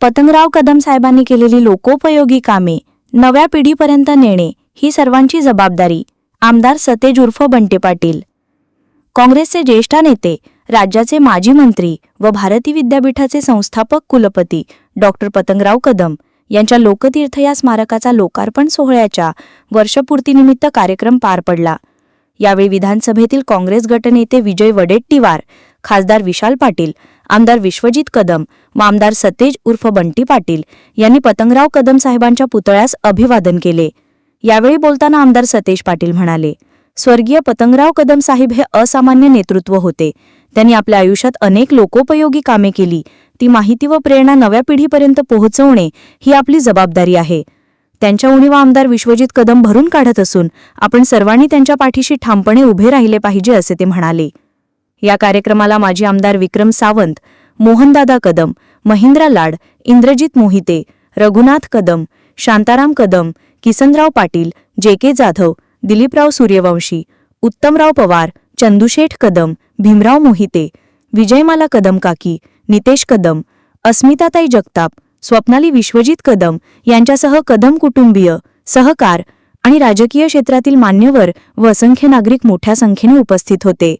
पतंगराव कदम साहेबांनी केलेली लोकोपयोगी कामे नव्या पिढीपर्यंत नेणे ही सर्वांची जबाबदारी. आमदार सतेज उर्फ बंटे पाटील. काँग्रेसचे ज्येष्ठ नेते राज्याचे माजी मंत्री व भारती विद्यापीठाचे संस्थापक कुलपती डॉक्टर पतंगराव कदम यांच्या लोकतीर्थ या स्मारकाचा लोकार्पण सोहळ्याच्या वर्षपूर्तीनिमित्त कार्यक्रम पार पडला. यावेळी विधानसभेतील काँग्रेस गटनेते विजय वडेट्टीवार खासदार विशाल पाटील आमदार विश्वजित कदम व आमदार सतेज उर्फ बंटी पाटील यांनी पतंगराव कदम साहेबांच्या पुतळ्यास अभिवादन केले. यावेळी बोलताना आमदार सतेज पाटील म्हणाले स्वर्गीय पतंगराव कदम साहेब हे असामान्य नेतृत्व होते. त्यांनी आपल्या आयुष्यात अनेक लोकोपयोगी कामे केली. ती माहिती व प्रेरणा नव्या पिढीपर्यंत पोहोचवणे ही आपली जबाबदारी आहे. त्यांच्या उणीवा आमदार विश्वजित कदम भरून काढत असून आपण सर्वांनी त्यांच्या पाठीशी ठामपणे उभे राहिले पाहिजे असे ते म्हणाले. या कार्यक्रमाला माजी आमदार विक्रम सावंत मोहनदादा कदम महिंद्रा लाड इंद्रजित मोहिते रघुनाथ कदम शांताराम कदम किसनराव पाटील जे के जाधव दिलीपराव सूर्यवंशी उत्तमराव पवार चंदुशेठ कदम भीमराव मोहिते विजयमाला कदम काकी नितेश कदम अस्मिताताई जगताप स्वप्नाली विश्वजित कदम यांच्यासह कदम कुटुंबीय सहकार आणि राजकीय क्षेत्रातील मान्यवर व असंख्य नागरिक मोठ्या संख्येने उपस्थित होते.